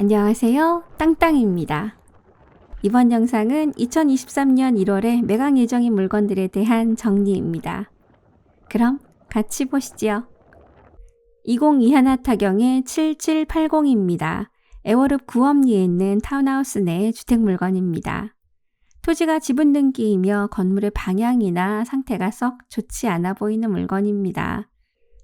안녕하세요. 땅땅입니다. 이번 영상은 2023년 1월에 매각 예정인 물건들에 대한 정리입니다. 그럼 같이 보시죠. 2021 타경의 7780입니다. 에워룹 구엄리에 있는 타운하우스 내 주택 물건입니다. 토지가 지분 등기이며 건물의 방향이나 상태가 썩 좋지 않아 보이는 물건입니다.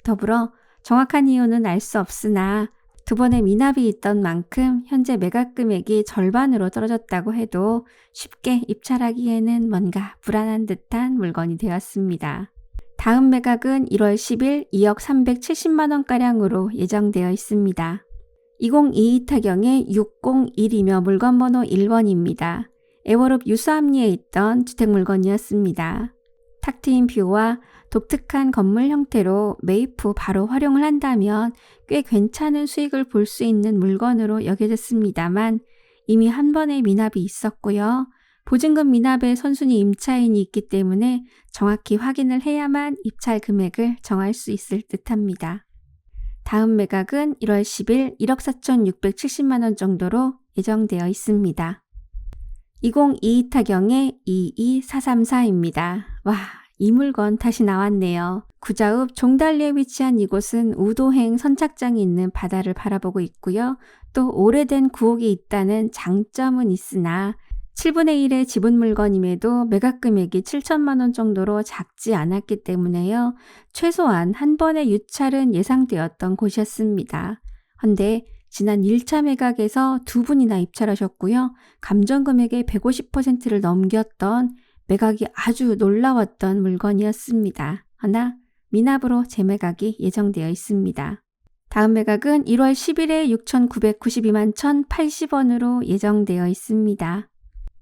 더불어 정확한 이유는 알 수 없으나 두 번의 미납이 있던 만큼 현재 매각 금액이 절반으로 떨어졌다고 해도 쉽게 입찰하기에는 뭔가 불안한 듯한 물건이 되었습니다. 다음 매각은 1월 10일 2억 370만원가량으로 예정되어 있습니다. 2022 타경의 601이며 물건 번호 1번입니다. 에워룹 유수암리에 있던 주택 물건이었습니다. 탁 트인 뷰와 독특한 건물 형태로 매입 후 바로 활용을 한다면 꽤 괜찮은 수익을 볼 수 있는 물건으로 여겨졌습니다만 이미 한 번의 미납이 있었고요. 보증금 미납에 선순위 임차인이 있기 때문에 정확히 확인을 해야만 입찰 금액을 정할 수 있을 듯 합니다. 다음 매각은 1월 10일 1억 4,670만원 정도로 예정되어 있습니다. 2022 타경의 22434입니다. 와, 이 물건 다시 나왔네요. 구자읍 종달리에 위치한 이곳은 우도행 선착장이 있는 바다를 바라보고 있고요. 또 오래된 구옥이 있다는 장점은 있으나 7분의 1의 지분 물건임에도 매각 금액이 7천만 원 정도로 작지 않았기 때문에요. 최소한 한 번의 유찰은 예상되었던 곳이었습니다. 헌데 지난 1차 매각에서 두 분이나 입찰하셨고요. 감정 금액의 150%를 넘겼던 매각이 아주 놀라웠던 물건이었습니다. 하나 미납으로 재매각이 예정되어 있습니다. 다음 매각은 1월 10일에 6,992만 1,080원으로 예정되어 있습니다.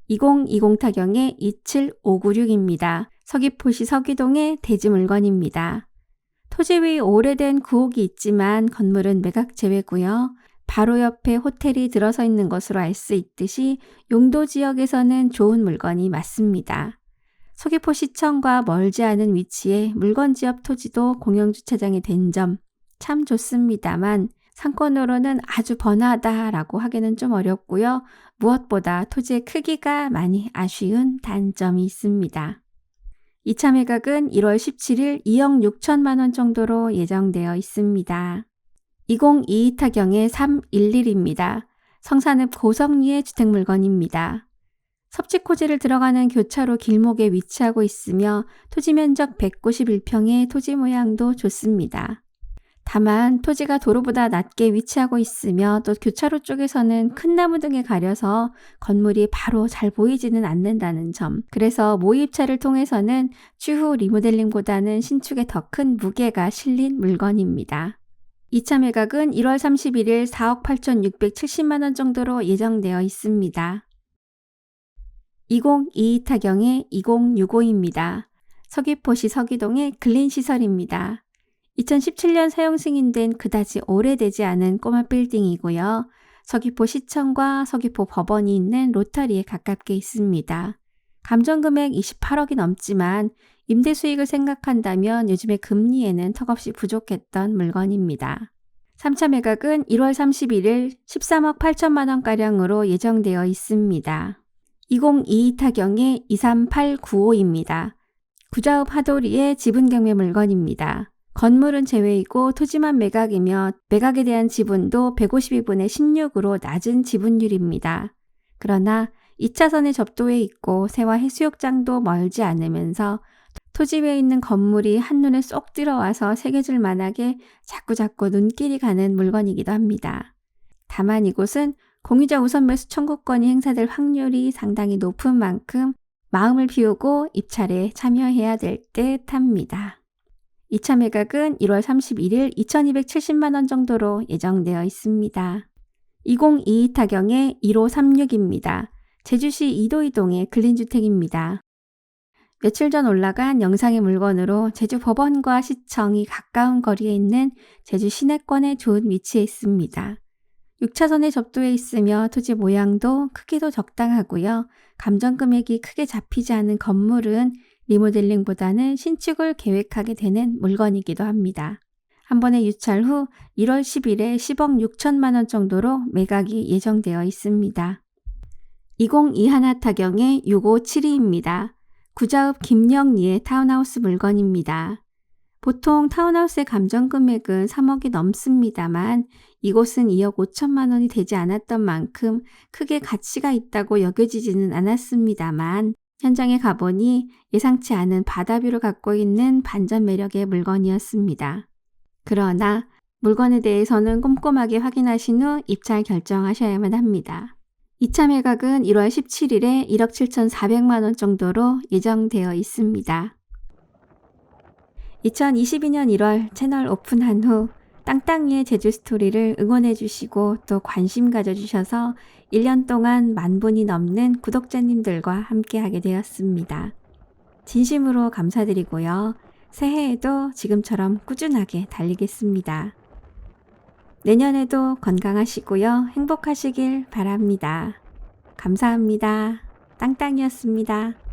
2020 타경의 27596입니다. 서귀포시 서귀동의 대지 물건입니다. 토지 위 오래된 구옥이 있지만 건물은 매각 제외고요. 바로 옆에 호텔이 들어서 있는 것으로 알 수 있듯이 용도 지역에서는 좋은 물건이 맞습니다. 서귀포 시청과 멀지 않은 위치에 물건 지역 토지도 공영주차장이 된 점 참 좋습니다만 상권으로는 아주 번하다라고 하기는 좀 어렵고요. 무엇보다 토지의 크기가 많이 아쉬운 단점이 있습니다. 2차 매각은 1월 17일 2억 6천만 원 정도로 예정되어 있습니다. 2022 타경의 311입니다. 성산읍 고성리의 주택 물건입니다. 섭지코지를 들어가는 교차로 길목에 위치하고 있으며 토지 면적 191평의 토지 모양도 좋습니다. 다만 토지가 도로보다 낮게 위치하고 있으며 또 교차로 쪽에서는 큰 나무 등에 가려서 건물이 바로 잘 보이지는 않는다는 점. 그래서 모입차를 통해서는 추후 리모델링보다는 신축에 더 큰 무게가 실린 물건입니다. 2차 매각은 1월 31일 4억 8,670만 원 정도로 예정되어 있습니다. 2022 타경의 2065입니다. 서귀포시 서귀동의 근린시설입니다. 2017년 사용 승인된 그다지 오래되지 않은 꼬마 빌딩이고요. 서귀포 시청과 서귀포 법원이 있는 로터리에 가깝게 있습니다. 감정 금액 28억이 넘지만 임대 수익을 생각한다면 요즘의 금리에는 턱없이 부족했던 물건입니다. 3차 매각은 1월 31일 13억 8천만 원가량으로 예정되어 있습니다. 2022 타경의 23895입니다. 구자읍 하도리의 지분 경매 물건입니다. 건물은 제외이고 토지만 매각이며 매각에 대한 지분도 152분의 16으로 낮은 지분율입니다. 그러나 2차선에 접도해 있고 새와 해수욕장도 멀지 않으면서 토지 위에 있는 건물이 한눈에 쏙 들어와서 새겨질 만하게 자꾸자꾸 눈길이 가는 물건이기도 합니다. 다만 이곳은 공유자 우선 매수 청구권이 행사될 확률이 상당히 높은 만큼 마음을 비우고 입찰에 참여해야 될 듯 합니다. 2차 매각은 1월 31일 2270만원 정도로 예정되어 있습니다. 2022 타경의 1536입니다. 제주시 이도이동의 근린주택입니다. 며칠 전 올라간 영상의 물건으로 제주 법원과 시청이 가까운 거리에 있는 제주 시내권에 좋은 위치에 있습니다. 6차선에 접도해 있으며 토지 모양도 크기도 적당하고요. 감정 금액이 크게 잡히지 않은 건물은 리모델링보다는 신축을 계획하게 되는 물건이기도 합니다. 한 번에 유찰 후 1월 10일에 10억 6천만 원 정도로 매각이 예정되어 있습니다. 202 하나 타경의 6572입니다. 구자읍 김영리의 타운하우스 물건입니다. 보통 타운하우스의 감정 금액은 3억이 넘습니다만 이곳은 2억 5천만 원이 되지 않았던 만큼 크게 가치가 있다고 여겨지지는 않았습니다만 현장에 가보니 예상치 않은 바다뷰를 갖고 있는 반전 매력의 물건이었습니다. 그러나 물건에 대해서는 꼼꼼하게 확인하신 후 입찰 결정하셔야만 합니다. 2차 매각은 1월 17일에 1억 7,400만 원 정도로 예정되어 있습니다. 2022년 1월 채널 오픈한 후 땅땅이의 제주 스토리를 응원해 주시고 또 관심 가져 주셔서 1년 동안 만 분이 넘는 구독자님들과 함께 하게 되었습니다. 진심으로 감사드리고요. 새해에도 지금처럼 꾸준하게 달리겠습니다. 내년에도 건강하시고요. 행복하시길 바랍니다. 감사합니다. 땅땅이었습니다.